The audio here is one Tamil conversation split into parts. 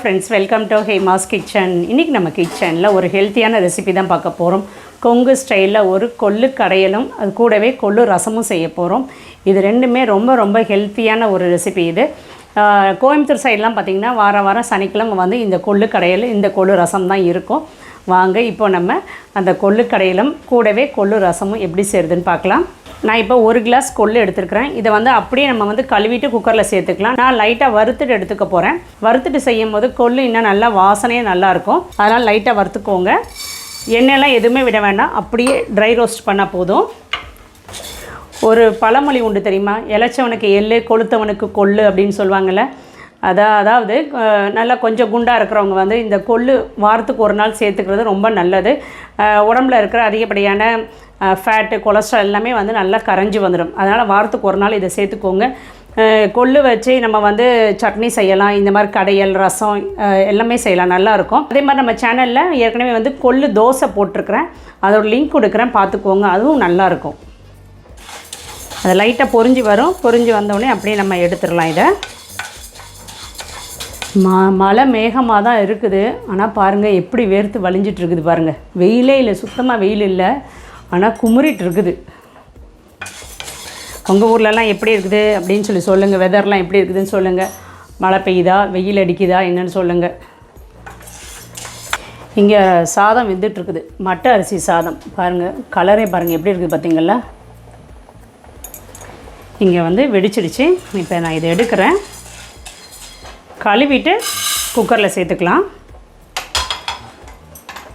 Friends welcome to Hema's kitchen இன்றைக்கி நம்ம கிச்சனில் ஒரு ஹெல்த்தியான ரெசிபி தான் பார்க்க போகிறோம் கொங்கு ஸ்டைலில் ஒரு கொள்ளு கடையலும் அது கூடவே கொள்ளு ரசமும் செய்ய போகிறோம் இது ரெண்டுமே ரொம்ப ரொம்ப ஹெல்த்தியான ஒரு ரெசிபி இது. கோயம்புத்தூர் சைட்லாம் பார்த்திங்கன்னா வாரம் வாரம் சனிக்கிழமை வந்து இந்த கொள்ளு கடையில் இந்த கொள்ளு ரசம் தான் இருக்கும். வாங்க இப்போ நம்ம அந்த கொள்ளு கடையிலும் கூடவே கொள்ளு ரசமும் எப்படி செய்கிறதுன்னு பார்க்கலாம். நான் இப்போ ஒரு கிளாஸ் கொள்ளு எடுத்துருக்கிறேன். இதை வந்து அப்படியே நம்ம வந்து கழுவிட்டு குக்கரில் சேர்த்துக்கலாம். நான் லைட்டாக வறுத்துட்டு எடுத்துக்க போகிறேன் வறுத்துட்டு செய்யும் போது கொள்ளு இன்னும் நல்லா வாசனையே நல்லாயிருக்கும் அதனால் லைட்டாக வறுத்துக்கோங்க. எண்ணெயெல்லாம் எதுவுமே விட வேண்டாம். அப்படியே ட்ரை ரோஸ்ட் பண்ணால் போதும். ஒரு பழமொழி உண்டு தெரியுமா? இளைச்சவனுக்கு எள்ளு கொளுத்தவனுக்கு கொள்ளு அப்படின்னு சொல்லுவாங்கள்ல அதான் அதாவது நல்லா கொஞ்சம் குண்டாக இருக்கிறவங்க வந்து இந்த கொள்ளு வாரத்துக்கு ஒரு நாள் சேர்த்துக்கிறது ரொம்ப நல்லது. உடம்புல இருக்கிற அதிகப்படியான ஃபேட்டு கொலஸ்ட்ரால் எல்லாமே வந்து நல்லா கரைஞ்சி வந்துடும் அதனால் வாரத்துக்கு ஒரு நாள் இதை சேர்த்துக்கோங்க. கொள்ளு வச்சு நம்ம வந்து சட்னி செய்யலாம். இந்த மாதிரி கடையல் ரசம் எல்லாமே செய்யலாம். நல்லாயிருக்கும் அதே மாதிரி நம்ம சேனலில் ஏற்கனவே வந்து கொள்ளு தோசை போட்டிருக்கிறேன். அதோட லிங்க் கொடுக்குறேன். பார்த்துக்கோங்க. அதுவும் நல்லாயிருக்கும் அது லைட்டாக பொரிஞ்சு வரும். பொரிஞ்சு வந்தோடனே அப்படியே நம்ம எடுத்துடலாம் இதை. ம மழை மேகமாக தான் இருக்குது. ஆனால் பாருங்கள் எப்படி வேர்த்து வலிஞ்சிட்டு இருக்குது பாருங்கள் வெயிலே இல்லை சுத்தமாக வெயில் இல்லை. ஆனால் குமுறிட்டு இருக்குது. உங்கள் ஊர்லலாம் எப்படி இருக்குது அப்படின்னு சொல்லி சொல்லுங்கள் வெதர்லாம் எப்படி இருக்குதுன்னு சொல்லுங்கள் மழை பெய்யுதா? வெயில் அடிக்குதா? என்னன்னு சொல்லுங்கள் இங்கே சாதம் வெந்துட்டுருக்குது மட்டை அரிசி சாதம். பாருங்கள் கலரே பாருங்கள் எப்படி இருக்குது பார்த்தீங்களா இங்கே வந்து வெடிச்சிடுச்சு. இப்போ நான் இதை எடுக்கிறேன். கழுவிட்டு குக்கரில் சேர்த்துக்கலாம்.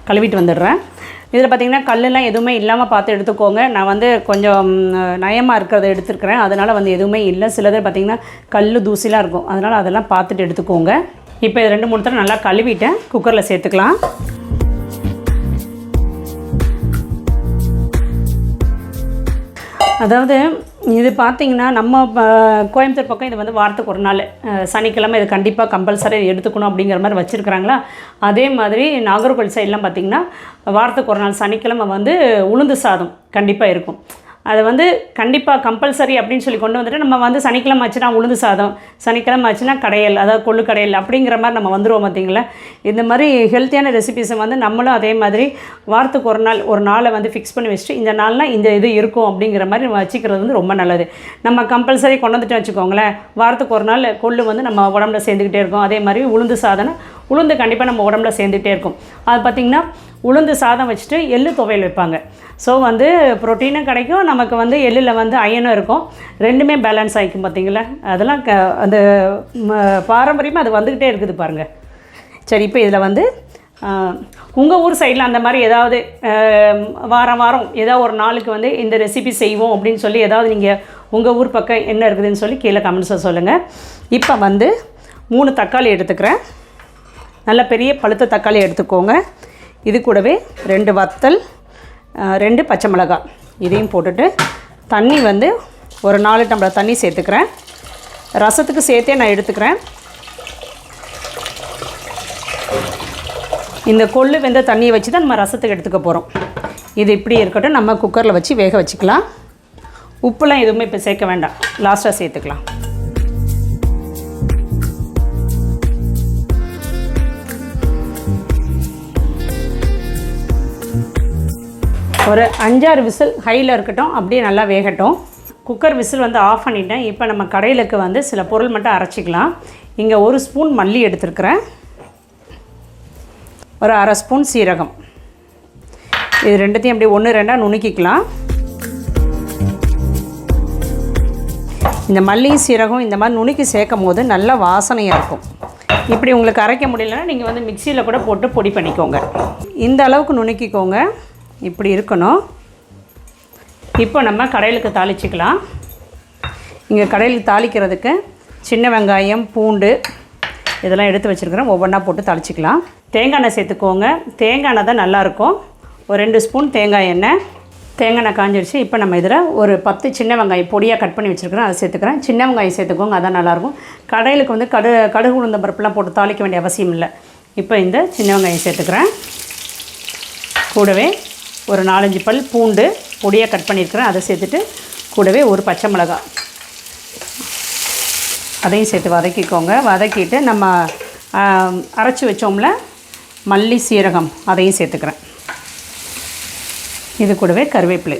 கழுவிட்டு வந்துடுறேன். இதில் பார்த்தீங்கன்னா கல்லெல்லாம் எதுவுமே இல்லாமல் பார்த்து எடுத்துக்கோங்க. நான் வந்து கொஞ்சம் நயமாக இருக்கிறத எடுத்துருக்கிறேன். அதனால் வந்து எதுவுமே இல்லை. சிலது பார்த்திங்கன்னா கல் தூசிலாம் இருக்கும். அதனால் அதெல்லாம் பார்த்துட்டு எடுத்துக்கோங்க. இப்போ இது ரெண்டு மூணு தடவை நல்லா கழுவிட்டேன். குக்கரில் சேர்த்துக்கலாம். அதாவது இது பார்த்தீங்கன்னா நம்ம கோயம்புத்தூர் பக்கம் இது வந்து வாரத்துக்கு ஒரு நாள். சனிக்கிழமை இது கண்டிப்பாக கம்பல்சரி எடுத்துக்கணும் அப்படிங்கிற மாதிரி வச்சுருக்குறாங்களா? அதே மாதிரி நாகர்கோவில் சைட்லாம் பார்த்திங்கன்னா வாரத்துக்கு ஒரு நாள் சனிக்கிழமை வந்து உளுந்து சாதம் கண்டிப்பாக இருக்கும். அதை வந்து கண்டிப்பாக கம்பல்சரி அப்படின்னு சொல்லி கொண்டு வந்துட்டு நம்ம வந்து சனிக்கிழமை ஆச்சுன்னா உளுந்து சாதம் சனிக்கிழமை ஆச்சுன்னா கடையல் அதாவது கொள்ளு கடையல் அப்படிங்கிற மாதிரி நம்ம வந்துடுவோம் பார்த்தீங்களா இந்த மாதிரி ஹெல்த்தியான ரெசிபிஸை வந்து நம்மளும் அதே மாதிரி வாரத்துக்கு ஒரு நாள் ஒரு நாளை வந்து ஃபிக்ஸ் பண்ணி வச்சுட்டு இந்த நாள்னால் இந்த இது இருக்கும் அப்படிங்கிற மாதிரி நம்ம வச்சுக்கிறது வந்து ரொம்ப நல்லது. நம்ம கம்பல்சரி கொண்டு வந்துட்டு வச்சுக்கோங்களேன் வாரத்துக்கு ஒரு நாள் கொள்ளு வந்து நம்ம உடம்புல சேர்ந்துக்கிட்டே இருக்கும். அதே மாதிரி உளுந்து சாதனை உளுந்து கண்டிப்பாக நம்ம உடம்புல சேர்ந்துகிட்டே இருக்கும். அது பார்த்திங்கன்னா உளுந்து சாதம் வச்சுட்டு எள்ளு துவையல் வைப்பாங்க. ஸோ வந்து ப்ரோட்டீனும் கிடைக்கும். நமக்கு வந்து எள்ளில் வந்து அயனும் இருக்கும். ரெண்டுமே பேலன்ஸ் ஆகிக்கும் பார்த்தீங்களா அதெல்லாம் க அந்த பாரம்பரியமாக அது வந்துக்கிட்டே இருக்குது பாருங்கள் சரி இப்போ இதில் வந்து உங்கள் ஊர் சைடில் அந்த மாதிரி ஏதாவது வாரம் வாரம் ஏதாவது ஒரு நாளுக்கு வந்து இந்த ரெசிபி செய்வோம் அப்படின்னு சொல்லி ஏதாவது நீங்கள் உங்கள் ஊர் பக்கம் என்ன இருக்குதுன்னு சொல்லி கீழே கமெண்ட்ஸை சொல்லுங்கள் இப்போ வந்து மூணு தக்காளி எடுத்துக்கிறேன். நல்ல பெரிய பழுத்த தக்காளி எடுத்துக்கோங்க. இது கூடவே ரெண்டு வத்தல் ரெண்டு பச்சை மிளகாய். இதையும் போட்டுட்டு தண்ணி வந்து ஒரு நாலு டம்ளர் தண்ணி சேர்த்துக்கிறேன். ரசத்துக்கு சேர்த்தே நான் எடுத்துக்கிறேன். இந்த கொள்ளு வெந்த தண்ணியை வச்சு தான் நம்ம ரசத்துக்கு எடுத்துக்க போகிறோம் இது இப்படி இருக்கட்டும். நம்ம குக்கரில் வச்சு வேக வச்சுக்கலாம். உப்புலாம் எதுவுமே இப்போ சேர்க்க வேண்டாம். லாஸ்ட்டாக சேர்த்துக்கலாம். ஒரு அஞ்சாறு விசில் ஹையில் இருக்கட்டும் அப்படியே நல்லா வேகட்டும். குக்கர் விசில் வந்து ஆஃப் பண்ணிட்டேன். இப்போ நம்ம கடையிலுக்கு வந்து சில பொருள் மட்டும் அரைச்சிக்கலாம். இங்கே ஒரு ஸ்பூன் மல்லி எடுத்துருக்குறேன். ஒரு அரை ஸ்பூன் சீரகம். இது ரெண்டுத்தையும் அப்படியே ஒன்று ரெண்டாக நுணுக்கிக்கலாம். இந்த மல்லியும் சீரகம் இந்த மாதிரி நுணுக்கி சேர்க்கும் போது நல்ல வாசனையாக இருக்கும். இப்படி உங்களுக்கு அரைக்க முடியலன்னா நீங்கள் வந்து மிக்சியில் கூட போட்டு பொடி பண்ணிக்கோங்க. இந்த அளவுக்கு நுணுக்கிக்கோங்க. இப்படி இருக்கணும். இப்போ நம்ம கடையிலுக்கு தாளிச்சிக்கலாம். இங்கே கடையில் தாளிக்கிறதுக்கு சின்ன வெங்காயம் பூண்டு இதெல்லாம் எடுத்து வச்சுருக்கிறேன் ஒவ்வொன்றா போட்டு தாளிச்சிக்கலாம். தேங்காய் எண்ணெய் சேர்த்துக்கோங்க. தேங்காய் எண்ணெய் தான் நல்லாயிருக்கும். ஒரு ரெண்டு ஸ்பூன் தேங்காய் எண்ணெய். தேங்காய் எண்ணெய் காஞ்சிருச்சு. இப்போ நம்ம இதில் ஒரு பத்து சின்ன வெங்காயம் பொடியாக கட் பண்ணி வச்சுருக்கிறேன் அதை சேர்த்துக்கிறேன். சின்ன வெங்காயம் சேர்த்துக்கோங்க. அதான் நல்லாயிருக்கும். கடையிலுக்கு வந்து கடு கடுகு உளுந்தம் பருப்புலாம் போட்டு தாளிக்க வேண்டிய அவசியம் இல்லை. இப்போ இந்த சின்ன வெங்காயம் சேர்த்துக்கிறேன். கூடவே ஒரு நாலஞ்சு பல் பூண்டு பொடியாக கட் பண்ணியிருக்கிறேன். அதை சேர்த்துட்டு கூடவே ஒரு பச்சை மிளகாய் அதையும் சேர்த்து வதக்கிக்கோங்க. வதக்கிட்டு நம்ம அரைச்சி வச்சோம்ல மல்லி சீரகம் அதையும் சேர்த்துக்கிறேன். இது கூடவே கருவேப்பிலை.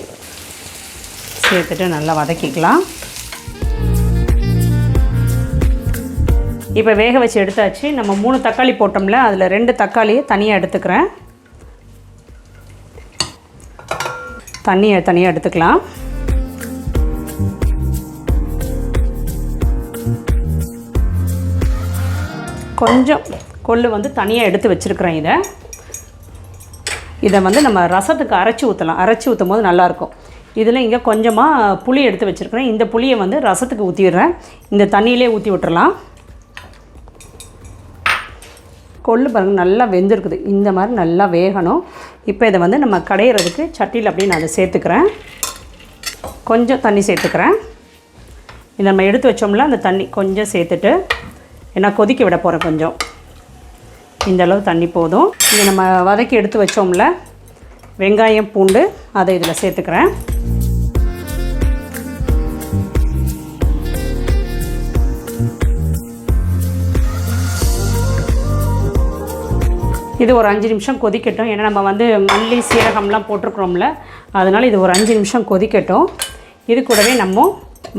சேர்த்துட்டு நல்லா வதக்கிக்கலாம். இப்போ வேக வச்சு எடுத்தாச்சு. நம்ம மூணு தக்காளி போட்டோம்ல அதில் ரெண்டு தக்காளியை தனியாக எடுத்துக்கிறேன். தண்ணியை தனியாக எடுத்துக்கலாம். கொஞ்சம் கொள்ளு வந்து தனியாக எடுத்து வச்சுருக்குறேன் இதை. இதை வந்து நம்ம ரசத்துக்கு அரைச்சி ஊற்றலாம் அரைச்சி ஊற்றும் போது நல்லாயிருக்கும். இதில் இங்கே கொஞ்சமாக புளி எடுத்து வச்சுருக்குறேன். இந்த புளியை வந்து ரசத்துக்கு ஊற்றிடுறேன் இந்த தண்ணியிலே ஊற்றி விட்டுறலாம். கொள்ளு பாருங்கள் நல்லா வெந்திருக்குது. இந்த மாதிரி நல்லா வேகணும். இப்போ இதை வந்து நம்ம கடையிறதுக்கு சட்டியில் அப்படியே நான் அதை சேர்த்துக்கிறேன். கொஞ்சம் தண்ணி சேர்த்துக்கிறேன். இதை நம்ம எடுத்து வச்சோம்ல அந்த தண்ணி கொஞ்சம் சேர்த்துட்டு ஏன்னா கொதிக்க விட போகிறேன் கொஞ்சம். இந்த அளவு தண்ணி போதும். இதை நம்ம வதக்கி எடுத்து வச்சோம்ல வெங்காயம் பூண்டு அதை இதில் சேர்த்துக்கிறேன். இது ஒரு அஞ்சு நிமிஷம் கொதிக்கட்டும். ஏன்னா நம்ம வந்து மல்லி சீரகம்லாம் போட்டிருக்கிறோம்ல அதனால் இது ஒரு அஞ்சு நிமிஷம் கொதிக்கட்டும். இது கூடவே நம்ம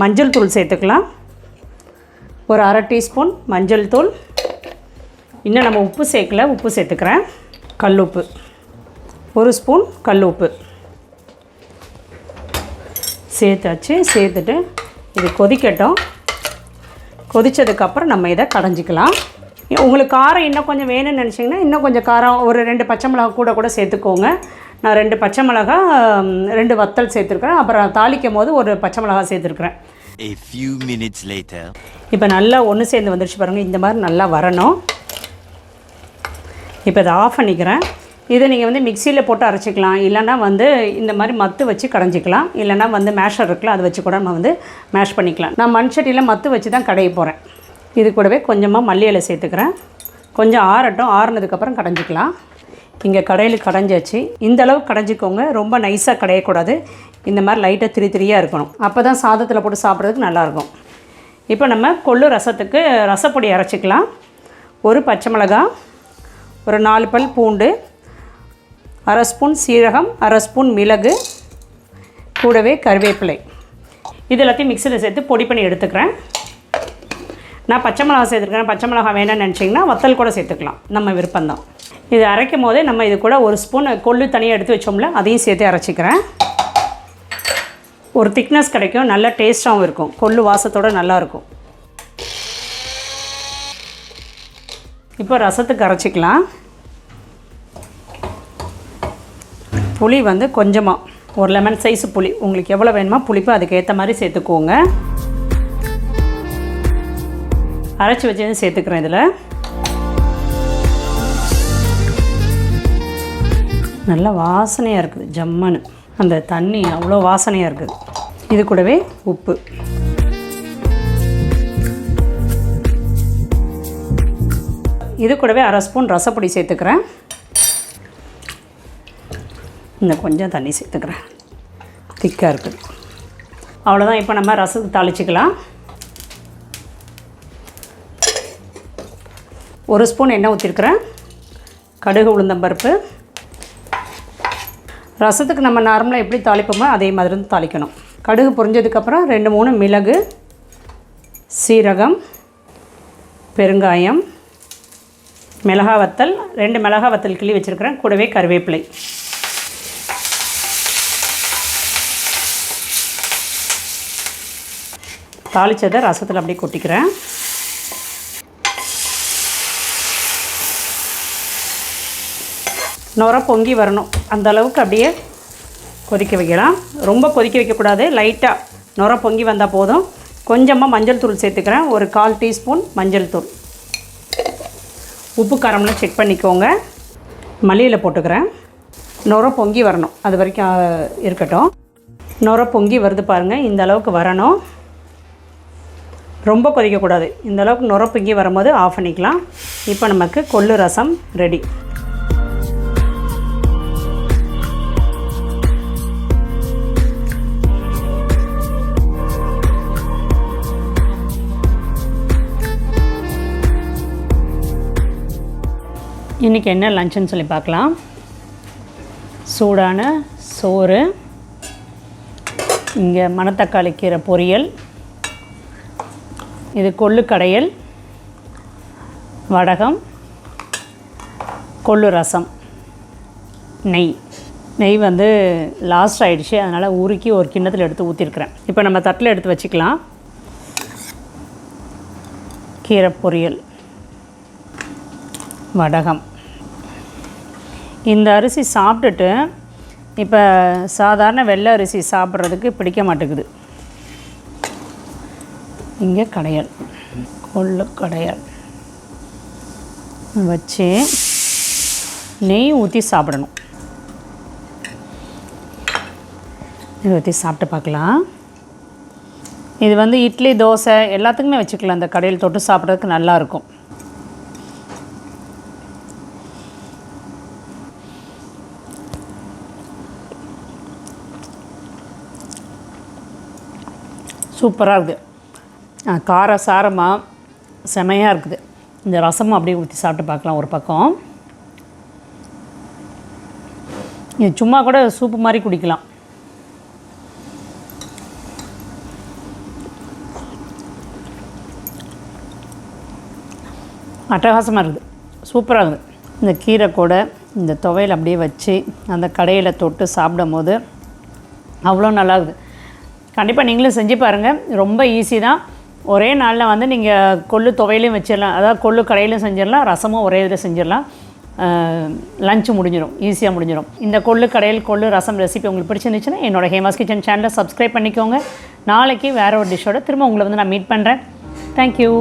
மஞ்சள் தூள் சேர்த்துக்கலாம். ஒரு அரை டீஸ்பூன் மஞ்சள் தூள். இன்னும் நம்ம உப்பு சேர்க்கல உப்பு சேர்த்துக்கிறேன். கல் உப்பு. ஒரு ஸ்பூன் கல் உப்பு. சேர்த்தாச்சு சேர்த்துட்டு இது கொதிக்கட்டும். கொதித்ததுக்கப்புறம் நம்ம இதை கடைஞ்சிக்கலாம். உங்களுக்கு காரம் இன்னும் கொஞ்சம் வேணும்னு நினச்சிங்கன்னா இன்னும் கொஞ்சம் காரம் ஒரு ரெண்டு பச்சை மிளகா கூட கூட சேர்த்துக்கோங்க. நான் ரெண்டு பச்சை மிளகா ரெண்டு வத்தல் சேர்த்துருக்குறேன். அப்புறம் தாளிக்கும் போது ஒரு பச்சை மிளகா சேர்த்துருக்குறேன். A few minutes later. இப்போ நல்லா ஒன்று சேர்ந்து வந்துருச்சு பாருங்கள் இந்த மாதிரி நல்லா வரணும். இப்போ இதை ஆஃப் பண்ணிக்கிறேன். இதை நீங்கள் வந்து மிக்சியில் போட்டு அரைச்சிக்கலாம். இல்லைன்னா வந்து இந்த மாதிரி மத்து வச்சு கடைஞ்சிக்கலாம். இல்லைன்னா வந்து மேஷர் இருக்குல்ல அதை வச்சு கூட நம்ம வந்து மேஷ் பண்ணிக்கலாம். நான் மண் சட்டியில் மத்து வச்சு தான் கடைய போகிறேன் இது கூடவே கொஞ்சமாக மல்லி இலை சேர்த்துக்கிறேன். கொஞ்சம் ஆறட்டும் ஆறுனதுக்கப்புறம் கடைஞ்சிக்கலாம். இங்கே கடையில் கடைஞ்சாச்சு. இந்த அளவு கடைஞ்சிக்கோங்க. ரொம்ப நைஸாக கடையக்கூடாது. இந்த மாதிரி லைட்டாக திரி திரியாக இருக்கணும். அப்போ தான் சாதத்தில் போட்டு சாப்பிட்றதுக்கு நல்லாயிருக்கும். இப்போ நம்ம கொள்ளு ரசத்துக்கு ரசப்பொடி அரைச்சிக்கலாம். ஒரு பச்சை மிளகாய் ஒரு நாலு பல் பூண்டு அரை ஸ்பூன் சீரகம் அரை ஸ்பூன் மிளகு கூடவே கருவேப்பிலை. இது எல்லாத்தையும் மிக்சியில் சேர்த்து பொடி பண்ணி எடுத்துக்கிறேன். நான் பச்சை மிளகா சேர்த்துருக்கேன். பச்சை மிளகா வேணும்னு நினச்சிங்கன்னா வத்தல் கூட சேர்த்துக்கலாம். நம்ம விருப்பம்தான். இது அரைக்கும் போதே நம்ம இது கூட ஒரு ஸ்பூன் கொள்ளு தனியாக எடுத்து வச்சோம்ல அதையும் சேர்த்து அரைச்சிக்கிறேன். ஒரு திக்னஸ் கிடைக்கும் நல்ல டேஸ்ட்டாகவும் இருக்கும். கொள்ளு வாசத்தோட நல்லாயிருக்கும் இப்போ ரசத்துக்கு அரைச்சிக்கலாம். புளி வந்து கொஞ்சமாக ஒரு லெமன் சைஸ் புளி. உங்களுக்கு எவ்வளோ வேணுமோ புளிப்பு அதுக்கு ஏற்ற மாதிரி சேர்த்துக்கோங்க. அரைச்சி வச்சது சேர்த்துக்கிறேன் இதில். நல்ல வாசனையாக இருக்குது ஜம்மனு அந்த தண்ணி அவ்வளோ வாசனையாக இருக்குது. இது கூடவே உப்பு. இது கூடவே அரை ஸ்பூன் ரசப்பொடி சேர்த்துக்கிறேன். இன்னும் கொஞ்சம் தண்ணி சேர்த்துக்கிறேன். திக்காக இருக்குது. அவ்வளோதான் இப்போ நம்ம ரசத்துக்கு தாளிச்சிக்கலாம். ஒரு ஸ்பூன் எண்ணெய் ஊற்றிருக்கிறேன் கடுகு உளுந்தம்பருப்பு ரசத்துக்கு நம்ம நார்மலாக எப்படி தாளிப்போமோ அதே மாதிரி இருந்து தாளிக்கணும். கடுகு பொரிஞ்சதுக்கப்புறம் ரெண்டு மூணு மிளகு சீரகம் பெருங்காயம் மிளகா வத்தல் ரெண்டு மிளகா வத்தல் கிள்ளி வச்சுருக்கிறேன். கூடவே கருவேப்பிலை. தாளித்ததை ரசத்தில் அப்படியே கொட்டிக்கிறேன். நுர பொங்கி வரணும். அந்த அளவுக்கு அப்படியே கொதிக்க வைக்கலாம். ரொம்ப கொதிக்க வைக்கக்கூடாது. லைட்டாக நுர பொங்கி வந்தால் போதும். கொஞ்சமாக மஞ்சள் தூள் சேர்த்துக்கிறேன். ஒரு கால் டீஸ்பூன் மஞ்சள் தூள். உப்பு காரம்லாம் செக் பண்ணிக்கோங்க. மல்லியில் போட்டுக்கிறேன். நுர பொங்கி வரணும். அது வரைக்கும் இருக்கட்டும். நுர பொங்கி வருது பாருங்கள் இந்த அளவுக்கு வரணும். ரொம்ப கொதிக்கக்கூடாது. இந்த அளவுக்கு நுர பொங்கி வரும்போது ஆஃப் பண்ணிக்கலாம். இப்போ நமக்கு கொள்ளு ரசம் ரெடி. இன்றைக்கி என்ன லஞ்சுன்னு சொல்லி பார்க்கலாம். சூடான சோறு. இங்கே மணத்தக்காளி கீரை பொரியல். இது கொள்ளுக்கடையல் வடகம். கொள்ளு ரசம். நெய். நெய் வந்து லாஸ்ட் ஆகிடுச்சு அதனால் உருக்கி ஒரு கிண்ணத்தில் எடுத்து ஊற்றிருக்கிறேன் இப்போ நம்ம தட்டில் எடுத்து வச்சுக்கலாம். கீரை பொரியல். வடகம். இந்த அரிசி சாப்பிட்டுட்டு இப்போ சாதாரண வெள்ளை அரிசி சாப்பிட்றதுக்கு பிடிக்க மாட்டேங்குது. இங்கே கடையல். கொள்ளு கடையல். வச்சு நெய் ஊற்றி சாப்பிடணும். இதை ஊற்றி சாப்பிட்டு பார்க்கலாம். இது வந்து இட்லி தோசை எல்லாத்துக்குமே வச்சுக்கலாம். இந்த கடையில் தொட்டு சாப்பிட்றதுக்கு நல்லாயிருக்கும் சூப்பராக இருக்குது. கார சாரமாக செமையாக இருக்குது. இந்த ரசமும் அப்படியே ஊற்றி சாப்பிட்டு பார்க்கலாம் ஒரு பக்கம். இது சும்மா கூட சூப்பு மாதிரி குடிக்கலாம். அட்டகாசமாக இருக்குது. சூப்பராக இருக்குது. இந்த கீரை கூட இந்த துவையல் அப்படியே வச்சு அந்த கடையில் தொட்டு சாப்பிடும் போது அவ்வளோ நல்லா இருக்குது. கண்டிப்பாக நீங்களும் செஞ்சு பாருங்கள் ரொம்ப ஈஸி தான். ஒரே நாளில் வந்து நீங்கள் கொள்ளு துவையிலையும் வச்சிடலாம். அதாவது கொள்ளு கடையிலையும் செஞ்சிடலாம். ரசமும் ஒரே இதில் செஞ்சிடலாம். லஞ்சு முடிஞ்சிடும். ஈஸியாக முடிஞ்சிடும். இந்த கொள்ளு கடையில் கொள்ளு ரசம் ரெசிபி உங்களுக்கு பிடிச்சிருந்துச்சுன்னா என்னோட ஹேமாஸ் கிச்சன் சேனலை சப்ஸ்கிரைப் பண்ணிக்கோங்க. நாளைக்கு வேறு ஒரு டிஷ்ஷோட திரும்ப உங்களை வந்து நான் மீட் பண்ணுறேன் தேங்க்யூ